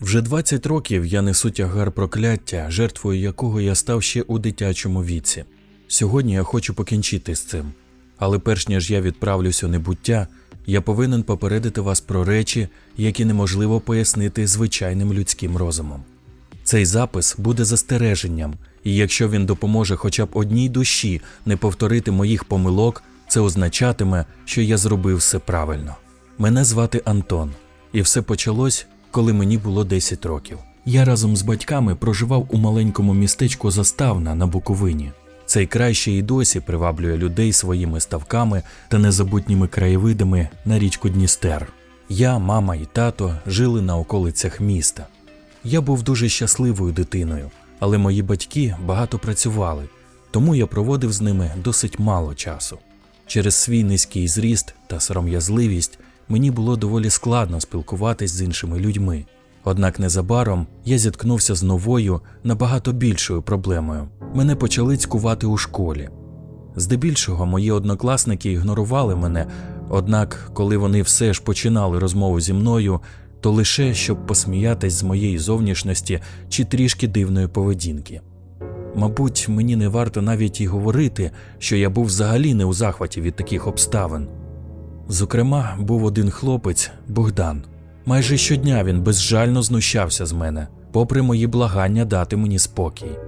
Вже 20 років я несу тягар прокляття, жертвою якого я став ще у дитячому віці. Сьогодні я хочу покінчити з цим. Але перш ніж я відправлюсь у небуття, я повинен попередити вас про речі, які неможливо пояснити звичайним людським розумом. Цей запис буде застереженням, і якщо він допоможе хоча б одній душі не повторити моїх помилок, це означатиме, що я зробив все правильно. Мене звати Антон, і все почалось, коли мені було 10 років. Я разом з батьками проживав у маленькому містечку Заставна на Буковині. Цей край ще й досі приваблює людей своїми ставками та незабутніми краєвидами на річку Дністер. Я, мама і тато жили на околицях міста. Я був дуже щасливою дитиною, але мої батьки багато працювали, тому я проводив з ними досить мало часу. Через свій низький зріст та сором'язливість мені було доволі складно спілкуватись з іншими людьми. Однак незабаром я зіткнувся з новою, набагато більшою проблемою. Мене почали цькувати у школі. Здебільшого мої однокласники ігнорували мене, однак, коли вони все ж починали розмову зі мною, то лише щоб посміятись з моєї зовнішності чи трішки дивної поведінки. Мабуть, мені не варто навіть і говорити, що я був взагалі не у захваті від таких обставин. Зокрема, був один хлопець Богдан. Майже щодня він безжально знущався з мене, попри мої благання дати мені спокій.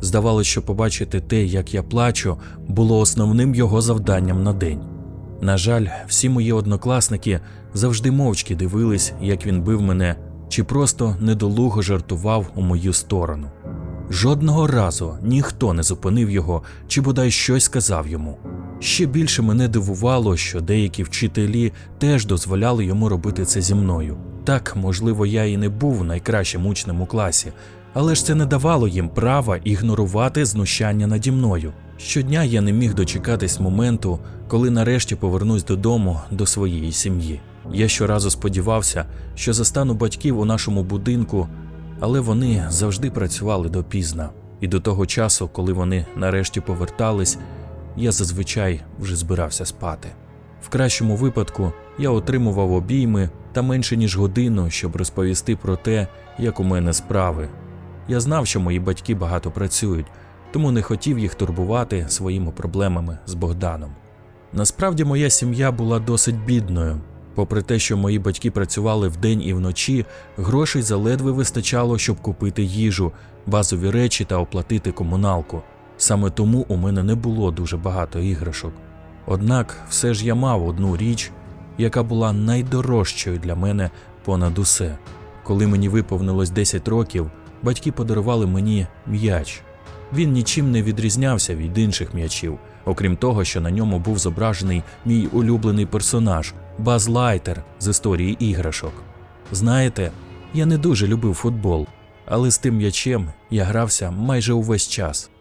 Здавалося, що побачити те, як я плачу, було основним його завданням на день. На жаль, всі мої однокласники завжди мовчки дивились, як він бив мене, чи просто недолуго жартував у мою сторону. Жодного разу ніхто не зупинив його чи бодай щось сказав йому. Ще більше мене дивувало, що деякі вчителі теж дозволяли йому робити це зі мною. Так, можливо, я і не був найкращим учнем у класі, але ж це не давало їм права ігнорувати знущання наді мною. Щодня я не міг дочекатись моменту, коли нарешті повернусь додому до своєї сім'ї. Я щоразу сподівався, що застану батьків у нашому будинку, але вони завжди працювали допізна, і до того часу, коли вони нарешті повертались, я зазвичай вже збирався спати. В кращому випадку я отримував обійми та менше ніж годину, щоб розповісти про те, як у мене справи. Я знав, що мої батьки багато працюють, тому не хотів їх турбувати своїми проблемами з Богданом. Насправді моя сім'я була досить бідною. Попри те, що мої батьки працювали вдень і вночі, грошей заледве вистачало, щоб купити їжу, базові речі та оплатити комуналку. Саме тому у мене не було дуже багато іграшок. Однак все ж я мав одну річ, яка була найдорожчою для мене понад усе. Коли мені виповнилось 10 років, батьки подарували мені м'яч. Він нічим не відрізнявся від інших м'ячів, окрім того, що на ньому був зображений мій улюблений персонаж Баз Лайтер з історії іграшок. Знаєте, я не дуже любив футбол, але з тим м'ячем я грався майже увесь час.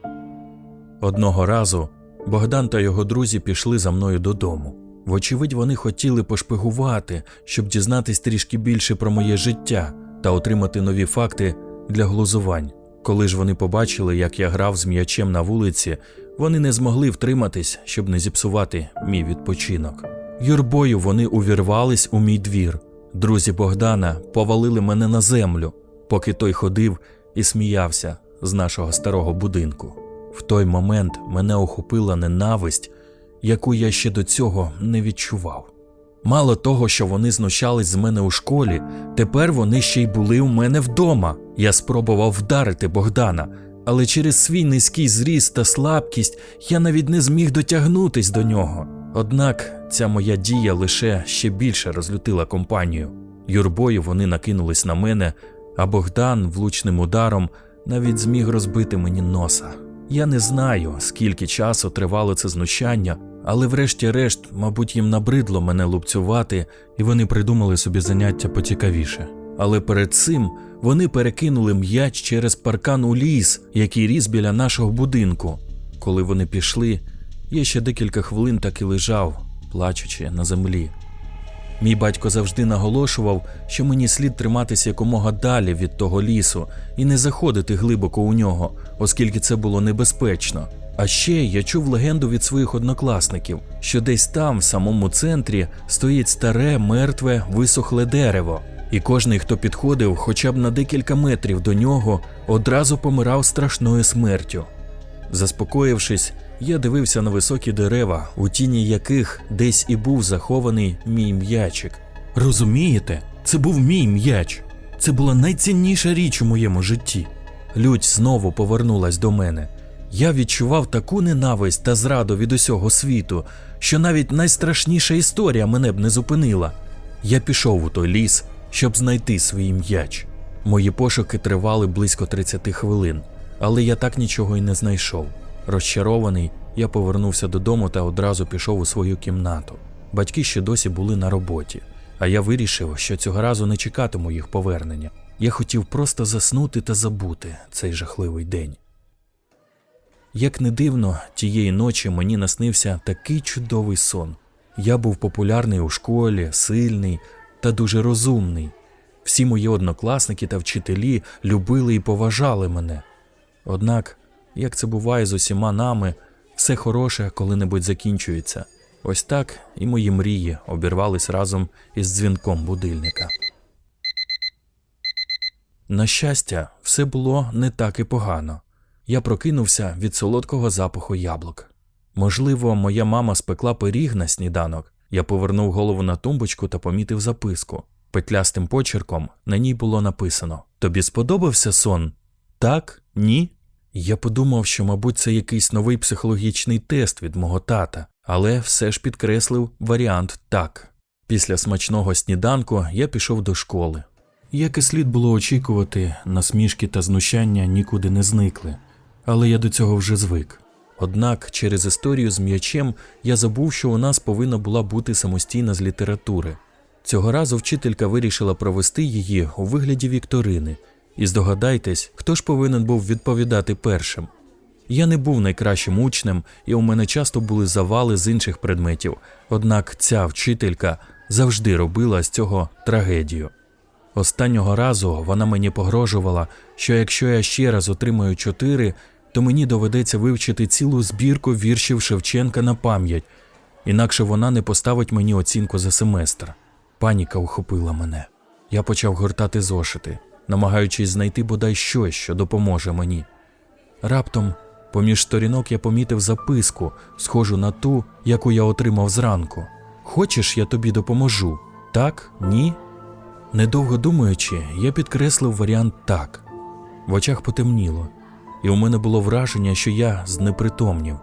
Одного разу Богдан та його друзі пішли за мною додому. Вочевидь, вони хотіли пошпигувати, щоб дізнатись трішки більше про моє життя та отримати нові факти для глузувань. Коли ж вони побачили, як я грав з м'ячем на вулиці, вони не змогли втриматись, щоб не зіпсувати мій відпочинок. Юрбою вони увірвались у мій двір. Друзі Богдана повалили мене на землю, поки той ходив і сміявся з нашого старого будинку. В той момент мене охопила ненависть, яку я ще до цього не відчував. Мало того, що вони знущались з мене у школі, тепер вони ще й були у мене вдома. Я спробував вдарити Богдана, але через свій низький зріст та слабкість я навіть не зміг дотягнутись до нього. Однак ця моя дія лише ще більше розлютила компанію. Юрбою вони накинулись на мене, а Богдан влучним ударом навіть зміг розбити мені носа. Я не знаю, скільки часу тривало це знущання, але врешті-решт, мабуть, їм набридло мене лупцювати, і вони придумали собі заняття поцікавіше. Але перед цим вони перекинули м'яч через паркан у ліс, який ріс біля нашого будинку. Коли вони пішли, я ще декілька хвилин так і лежав, плачучи на землі. Мій батько завжди наголошував, що мені слід триматися якомога далі від того лісу і не заходити глибоко у нього, оскільки це було небезпечно. А ще я чув легенду від своїх однокласників, що десь там, в самому центрі, стоїть старе, мертве, висохле дерево. і кожний, хто підходив хоча б на декілька метрів до нього, одразу помирав страшною смертю. Заспокоївшись, я дивився на високі дерева, у тіні яких десь і був захований мій м'ячик. Розумієте, це був мій м'яч. Це була найцінніша річ у моєму житті. Лють знову повернулась до мене. Я відчував таку ненависть та зраду від усього світу, що навіть найстрашніша історія мене б не зупинила. Я пішов у той ліс, щоб знайти свій м'яч. Мої пошуки тривали близько 30 хвилин, але я так нічого й не знайшов. Розчарований, я повернувся додому та одразу пішов у свою кімнату. Батьки ще досі були на роботі, а я вирішив, що цього разу не чекатиму їх повернення. Я хотів просто заснути та забути цей жахливий день. Як не дивно, тієї ночі мені наснився такий чудовий сон. Я був популярний у школі, сильний та дуже розумний. Всі мої однокласники та вчителі любили і поважали мене. Однак, як це буває з усіма нами, все хороше коли-небудь закінчується. Ось так і мої мрії обірвались разом із дзвінком будильника. На щастя, все було не так і погано. Я прокинувся від солодкого запаху яблук. Можливо, моя мама спекла пиріг на сніданок. Я повернув голову на тумбочку та помітив записку. Петлястим почерком на ній було написано: Тобі сподобався сон? Так? Ні? Я подумав, що, мабуть, це якийсь новий психологічний тест від мого тата, але все ж підкреслив варіант так. Після смачного сніданку я пішов до школи. Як і слід було очікувати, насмішки та знущання нікуди не зникли, але я до цього вже звик. Однак через історію з м'ячем я забув, що у нас повинна була бути самостійна з літератури. Цього разу вчителька вирішила провести її у вигляді вікторини. І здогадайтесь, хто ж повинен був відповідати першим. Я не був найкращим учнем, і у мене часто були завали з інших предметів, однак ця вчителька завжди робила з цього трагедію. Останнього разу вона мені погрожувала, що якщо я ще раз отримаю чотири, то мені доведеться вивчити цілу збірку віршів Шевченка на пам'ять, інакше вона не поставить мені оцінку за семестр. Паніка охопила мене. Я почав гортати зошити, намагаючись знайти бодай щось, що допоможе мені. Раптом, поміж сторінок, я помітив записку, схожу на ту, яку я отримав зранку. Хочеш, я тобі допоможу? Так? Ні? Недовго думаючи, я підкреслив варіант так. В очах потемніло, і у мене було враження, що я знепритомнів.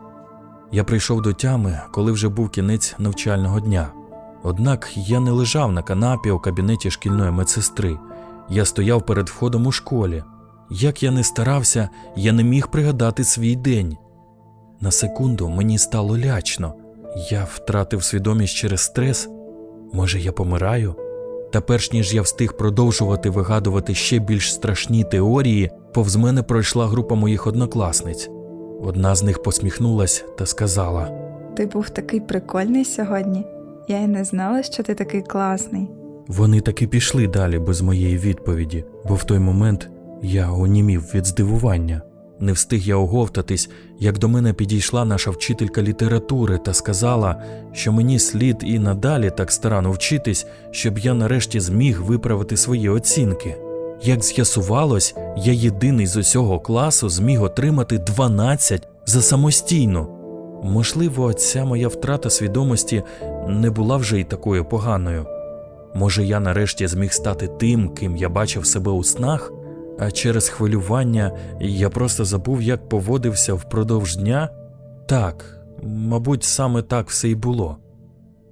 Я прийшов до тями, коли вже був кінець навчального дня. Однак я не лежав на канапі у кабінеті шкільної медсестри. Я стояв перед входом у школі. Як я не старався, я не міг пригадати свій день. На секунду мені стало лячно. Я втратив свідомість через стрес. Може, я помираю? Та перш ніж я встиг продовжувати вигадувати ще більш страшні теорії, повз мене пройшла група моїх однокласниць. Одна з них посміхнулась та сказала: Ти був такий прикольний сьогодні. Я й не знала, що ти такий класний. Вони таки пішли далі без моєї відповіді, бо в той момент я онімів від здивування. Не встиг я оговтатись, як до мене підійшла наша вчителька літератури та сказала, що мені слід і надалі так старано вчитись, щоб я нарешті зміг виправити свої оцінки. Як з'ясувалось, я єдиний з усього класу зміг отримати 12 за самостійно. Можливо, ця моя втрата свідомості не була вже й такою поганою. Може, я нарешті зміг стати тим, ким я бачив себе у снах, а через хвилювання я просто забув, як поводився впродовж дня? Так, мабуть, саме так все й було.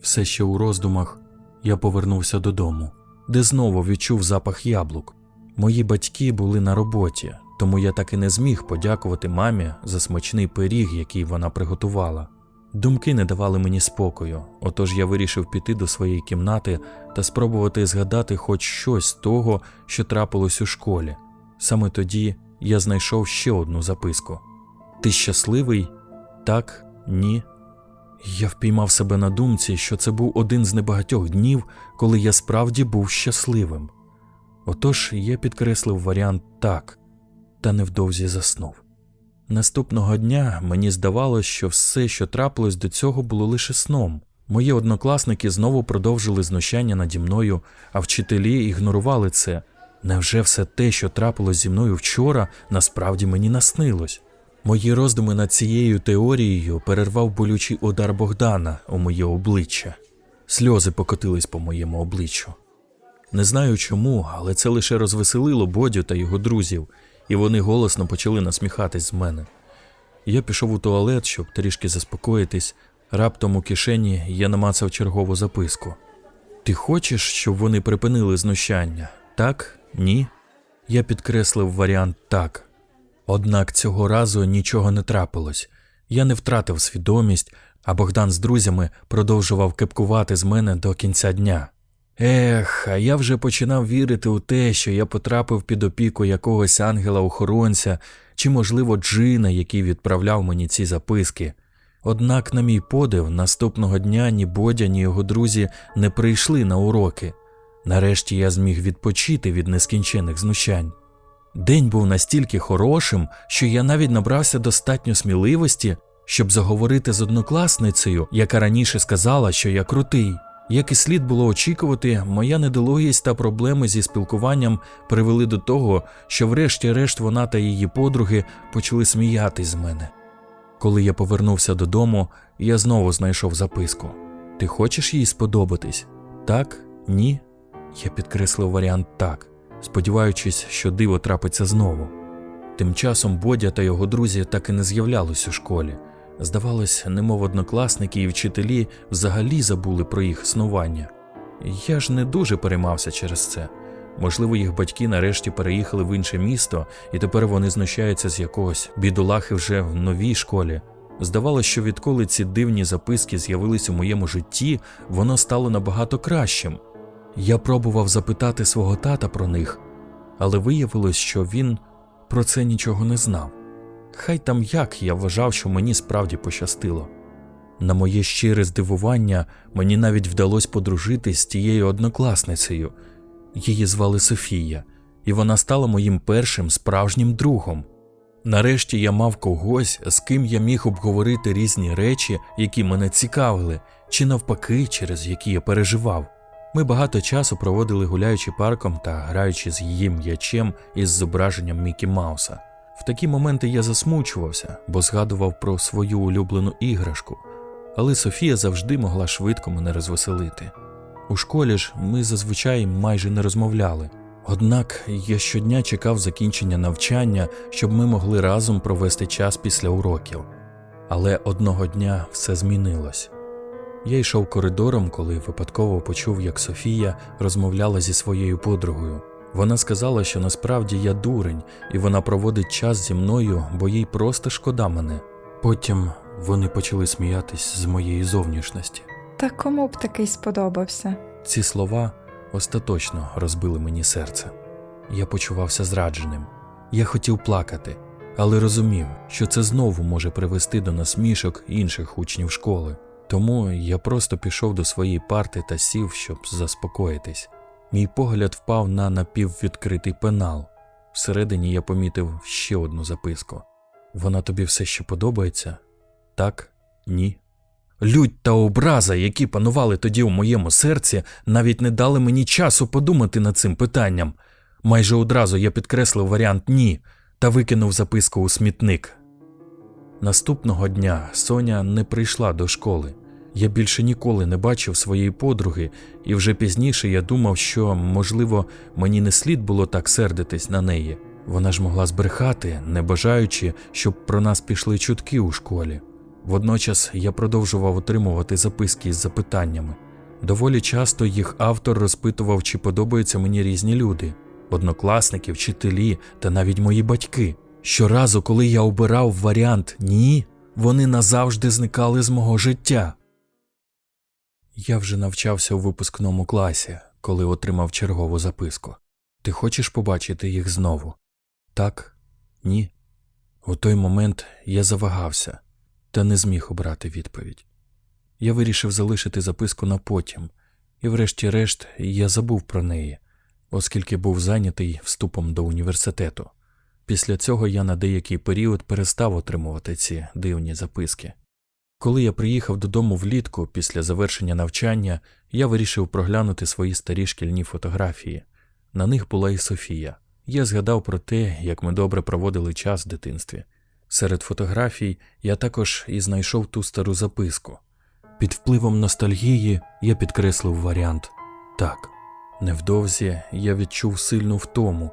Все ще у роздумах я повернувся додому, де знову відчув запах яблук. Мої батьки були на роботі, тому я так і не зміг подякувати мамі за смачний пиріг, який вона приготувала. Думки не давали мені спокою, отож я вирішив піти до своєї кімнати та спробувати згадати хоч щось того, що трапилось у школі. Саме тоді я знайшов ще одну записку: Ти щасливий? Так, ні. Я впіймав себе на думці, що це був один з небагатьох днів, коли я справді був щасливим. Отож я підкреслив варіант так, та невдовзі заснув. Наступного дня мені здавалося, що все, що трапилось до цього, було лише сном. Мої однокласники знову продовжили знущання наді мною, а вчителі ігнорували це. Невже все те, що трапилось зі мною вчора, насправді мені наснилось? Мої роздуми над цією теорією перервав болючий удар Богдана у моє обличчя. Сльози покотились по моєму обличчю. Не знаю чому, але це лише розвеселило Бодю та його друзів, і вони голосно почали насміхатись з мене. Я пішов у туалет, щоб трішки заспокоїтись. Раптом у кишені я намацав чергову записку. Ти хочеш, щоб вони припинили знущання? Так? Ні? Я підкреслив варіант так. Однак цього разу нічого не трапилось. Я не втратив свідомість, а Богдан з друзями продовжував кепкувати з мене до кінця дня. Ех, а я вже починав вірити у те, що я потрапив під опіку якогось ангела-охоронця чи, можливо, джина, який відправляв мені ці записки. Однак, на мій подив, наступного дня ні Бодя, ні його друзі не прийшли на уроки. Нарешті я зміг відпочити від нескінчених знущань. День був настільки хорошим, що я навіть набрався достатньо сміливості, щоб заговорити з однокласницею, яка раніше сказала, що я крутий. Як і слід було очікувати, моя недолугість та проблеми зі спілкуванням привели до того, що врешті-решт вона та її подруги почали сміятись з мене. Коли я повернувся додому, я знову знайшов записку. Ти хочеш їй сподобатись? Так? Ні? Я підкреслив варіант так, сподіваючись, що диво трапиться знову. Тим часом Бодя та його друзі так і не з'являлись у школі. Здавалось, немов однокласники і вчителі взагалі забули про їх існування. Я ж не дуже переймався через це. Можливо, їх батьки нарешті переїхали в інше місто, і тепер вони знущаються з якогось бідолахи вже в новій школі. Здавалося, що відколи ці дивні записки з'явились у моєму житті, воно стало набагато кращим. Я пробував запитати свого тата про них, але виявилось, що він про це нічого не знав. Хай там як я вважав, що мені справді пощастило. На моє щире здивування мені навіть вдалося подружитись з тією однокласницею. Її звали Софія, і вона стала моїм першим справжнім другом. Нарешті я мав когось, з ким я міг обговорити різні речі, які мене цікавили, чи навпаки, через які я переживав. Ми багато часу проводили гуляючи парком та граючи з її м'ячем із зображенням Мікі Мауса. В такі моменти я засмучувався, бо згадував про свою улюблену іграшку, але Софія завжди могла швидко мене розвеселити. У школі ж ми зазвичай майже не розмовляли. Однак я щодня чекав закінчення навчання, щоб ми могли разом провести час після уроків. Але одного дня все змінилось. Я йшов коридором, коли випадково почув, як Софія розмовляла зі своєю подругою. Вона сказала, що насправді я дурень, і вона проводить час зі мною, бо їй просто шкода мене. Потім вони почали сміятись з моєї зовнішності. Та кому б такий сподобався? Ці слова остаточно розбили мені серце. Я почувався зрадженим. Я хотів плакати, але розумів, що це знову може привести до насмішок інших учнів школи. Тому я просто пішов до своєї парти та сів, щоб заспокоїтись. Мій погляд впав на напіввідкритий пенал. Всередині я помітив ще одну записку. Вона тобі все ще подобається? Так? Ні? Лють та образа, які панували тоді у моєму серці, навіть не дали мені часу подумати над цим питанням. Майже одразу я підкреслив варіант ні та викинув записку у смітник. Наступного дня Соня не прийшла до школи. Я більше ніколи не бачив своєї подруги, і вже пізніше я думав, що, можливо, мені не слід було так сердитись на неї. Вона ж могла збрехати, не бажаючи, щоб про нас пішли чутки у школі. Водночас я продовжував отримувати записки із запитаннями. Доволі часто їх автор розпитував, чи подобаються мені різні люди однокласники, вчителі та навіть мої батьки. Щоразу, коли я обирав варіант ні, вони назавжди зникали з мого життя. Я вже навчався у випускному класі, коли отримав чергову записку. Ти хочеш побачити їх знову? Так? Ні. У той момент я завагався та не зміг обрати відповідь. Я вирішив залишити записку на потім, і, врешті-решт, я забув про неї, оскільки був зайнятий вступом до університету. Після цього я на деякий період перестав отримувати ці дивні записки. Коли я приїхав додому влітку після завершення навчання, я вирішив проглянути свої старі шкільні фотографії. На них була і Софія. Я згадав про те, як ми добре проводили час в дитинстві. Серед фотографій я також і знайшов ту стару записку. Під впливом ностальгії я підкреслив варіант так. Невдовзі я відчув сильну втому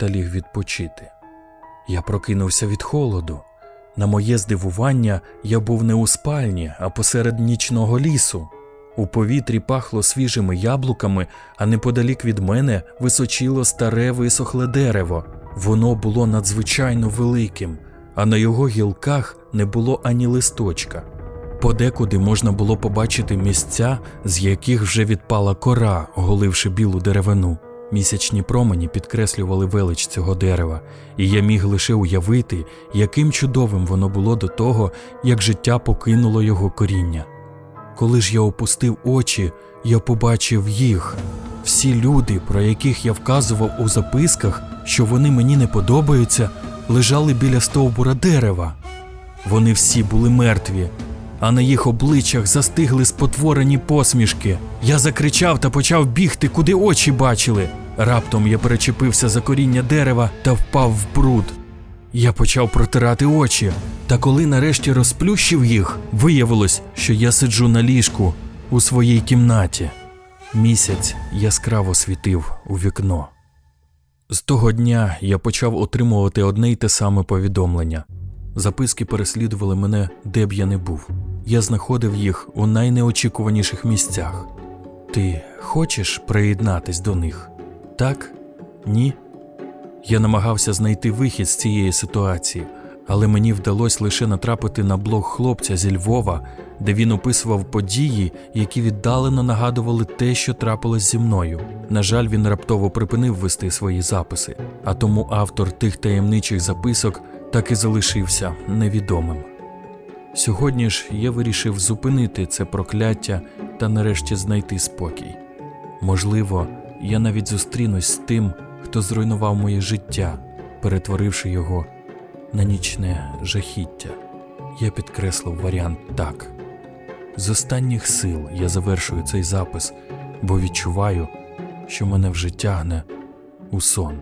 та ліг відпочити. Я прокинувся від холоду. На моє здивування, я був не у спальні, а посеред нічного лісу. У повітрі пахло свіжими яблуками, а неподалік від мене височило старе висохле дерево. Воно було надзвичайно великим, а на його гілках не було ані листочка. Подекуди можна було побачити місця, з яких вже відпала кора, оголивши білу деревину. Місячні промені підкреслювали велич цього дерева, і я міг лише уявити, яким чудовим воно було до того, як життя покинуло його коріння. Коли ж я опустив очі, я побачив їх, всі люди, про яких я вказував у записках, що вони мені не подобаються, лежали біля стовбура дерева. Вони всі були мертві, а на їх обличчях застигли спотворені посмішки. Я закричав та почав бігти, куди очі бачили. Раптом я перечепився за коріння дерева та впав в бруд. Я почав протирати очі, та коли нарешті розплющив їх, виявилось, що я сиджу на ліжку у своїй кімнаті. Місяць яскраво світив у вікно. З того дня я почав отримувати одне й те саме повідомлення. Записки переслідували мене, де б я не був. Я знаходив їх у найнеочікуваніших місцях. Ти хочеш приєднатись до них? Так? Ні? Я намагався знайти вихід з цієї ситуації, але мені вдалося лише натрапити на блог хлопця зі Львова, де він описував події, які віддалено нагадували те, що трапилось зі мною. На жаль, він раптово припинив вести свої записи, а тому автор тих таємничих записок так і залишився невідомим. Сьогодні ж я вирішив зупинити це прокляття та нарешті знайти спокій. Можливо, я навіть зустрінусь з тим, хто зруйнував моє життя, перетворивши його на нічне жахіття. Я підкреслив варіант так. З останніх сил я завершую цей запис, бо відчуваю, що мене вже тягне у сон.